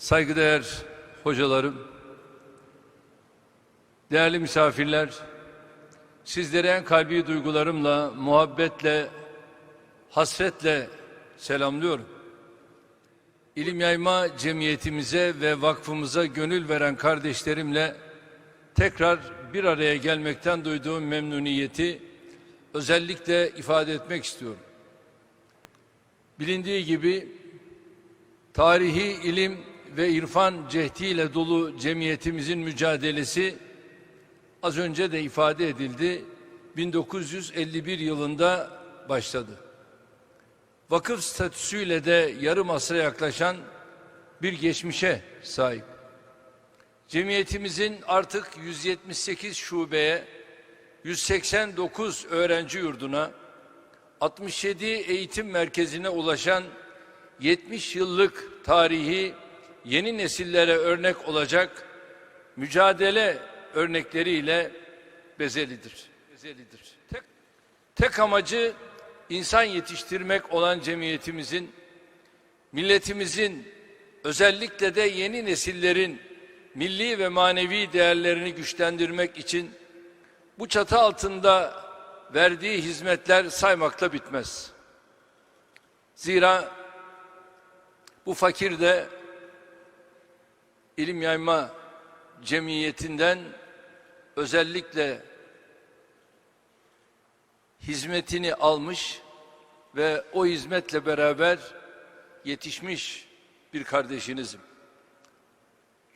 saygıdeğer hocalarım, değerli misafirler, sizlere en kalbi duygularımla, muhabbetle, hasretle selamlıyorum. İlim Yayma Cemiyetimize ve vakfımıza gönül veren kardeşlerimle tekrar bir araya gelmekten duyduğum memnuniyeti özellikle ifade etmek istiyorum. Bilindiği gibi tarihi ilim ve irfan cehdiyle dolu cemiyetimizin mücadelesi az önce de ifade edildi 1951 yılında başladı. Vakıf statüsüyle de yarım asra yaklaşan bir geçmişe sahip. Cemiyetimizin artık 178 şubeye, 189 öğrenci yurduna, 67 eğitim merkezine ulaşan 70 yıllık tarihi yeni nesillere örnek olacak mücadele örnekleriyle bezelidir. Bezelidir. Tek, tek amacı insan yetiştirmek olan cemiyetimizin, milletimizin, özellikle de yeni nesillerin milli ve manevi değerlerini güçlendirmek için bu çatı altında verdiği hizmetler saymakla bitmez. Zira bu fakir de ilim yayma cemiyetinden özellikle hizmetini almış ve o hizmetle beraber yetişmiş bir kardeşinizim.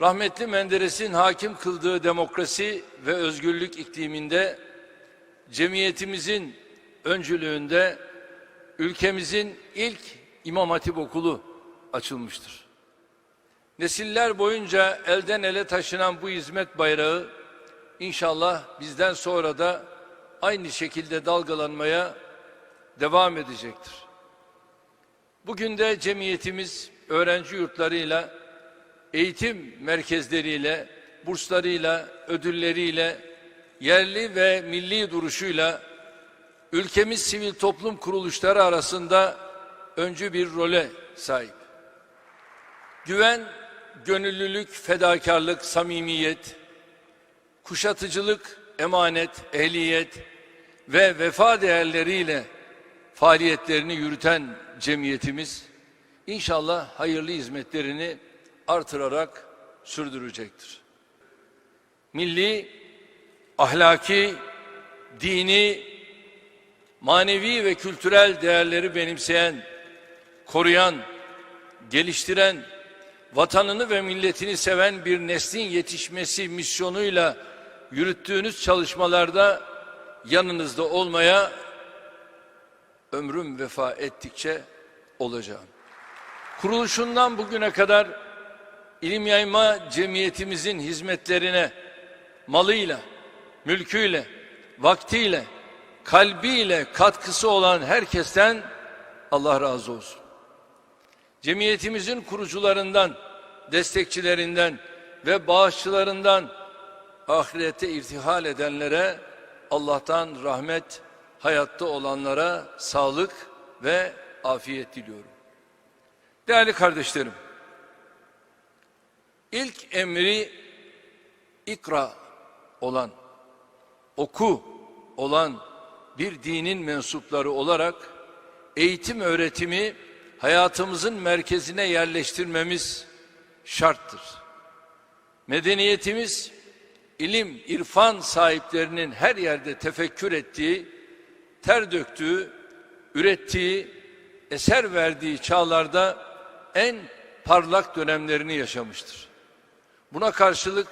Rahmetli Menderes'in hakim kıldığı demokrasi ve özgürlük ikliminde cemiyetimizin öncülüğünde ülkemizin ilk İmam Hatip okulu açılmıştır. Nesiller boyunca elden ele taşınan bu hizmet bayrağı inşallah bizden sonra da aynı şekilde dalgalanmaya devam edecektir. Bugün de cemiyetimiz öğrenci yurtlarıyla, eğitim merkezleriyle, burslarıyla, ödülleriyle, yerli ve milli duruşuyla ülkemiz sivil toplum kuruluşları arasında öncü bir role sahip. Güven, gönüllülük, fedakarlık, samimiyet, kuşatıcılık, emanet, ehliyet ve vefa değerleriyle faaliyetlerini yürüten cemiyetimiz inşallah hayırlı hizmetlerini artırarak sürdürecektir. Milli, ahlaki, dini, manevi ve kültürel değerleri benimseyen, koruyan, geliştiren, vatanını ve milletini seven bir neslin yetişmesi misyonuyla yürüttüğünüz çalışmalarda yanınızda olmaya ömrüm vefa ettikçe olacağım. Kuruluşundan bugüne kadar ilim yayma cemiyetimizin hizmetlerine malıyla, mülküyle, vaktiyle, kalbiyle katkısı olan herkesten Allah razı olsun. Cemiyetimizin kurucularından, destekçilerinden ve bağışçılarından ahirete irtihal edenlere Allah'tan rahmet, hayatta olanlara sağlık ve afiyet diliyorum. Değerli kardeşlerim, ilk emri ikra olan, oku olan bir dinin mensupları olarak eğitim öğretimi hayatımızın merkezine yerleştirmemiz şarttır. Medeniyetimiz ilim, irfan sahiplerinin her yerde tefekkür ettiği, ter döktüğü, ürettiği, eser verdiği çağlarda en parlak dönemlerini yaşamıştır. Buna karşılık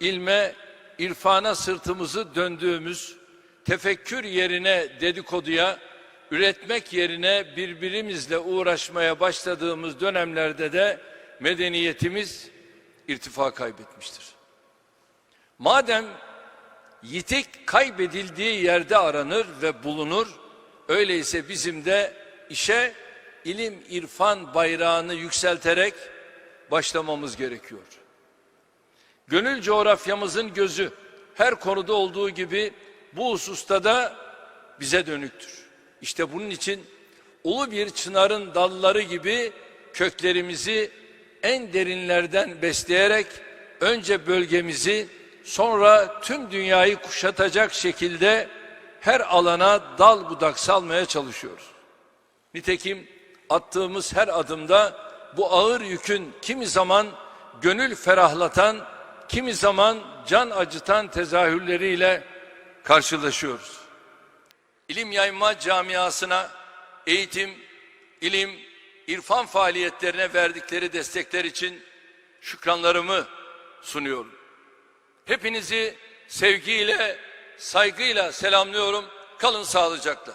ilme, irfana sırtımızı döndüğümüz, tefekkür yerine dedikoduya, üretmek yerine birbirimizle uğraşmaya başladığımız dönemlerde de medeniyetimiz irtifa kaybetmiştir. Madem yitik kaybedildiği yerde aranır ve bulunur, öyleyse bizim de işe ilim irfan bayrağını yükselterek başlamamız gerekiyor. Gönül coğrafyamızın gözü her konuda olduğu gibi bu hususta da bize dönüktür. İşte bunun için ulu bir çınarın dalları gibi köklerimizi en derinlerden besleyerek önce bölgemizi sonra tüm dünyayı kuşatacak şekilde her alana dal budak salmaya çalışıyoruz. Nitekim attığımız her adımda bu ağır yükün kimi zaman gönül ferahlatan, kimi zaman can acıtan tezahürleriyle karşılaşıyoruz. İlim yayma camiasına eğitim, ilim, irfan faaliyetlerine verdikleri destekler için şükranlarımı sunuyorum. Hepinizi sevgiyle, saygıyla selamlıyorum. Kalın sağlıcakla.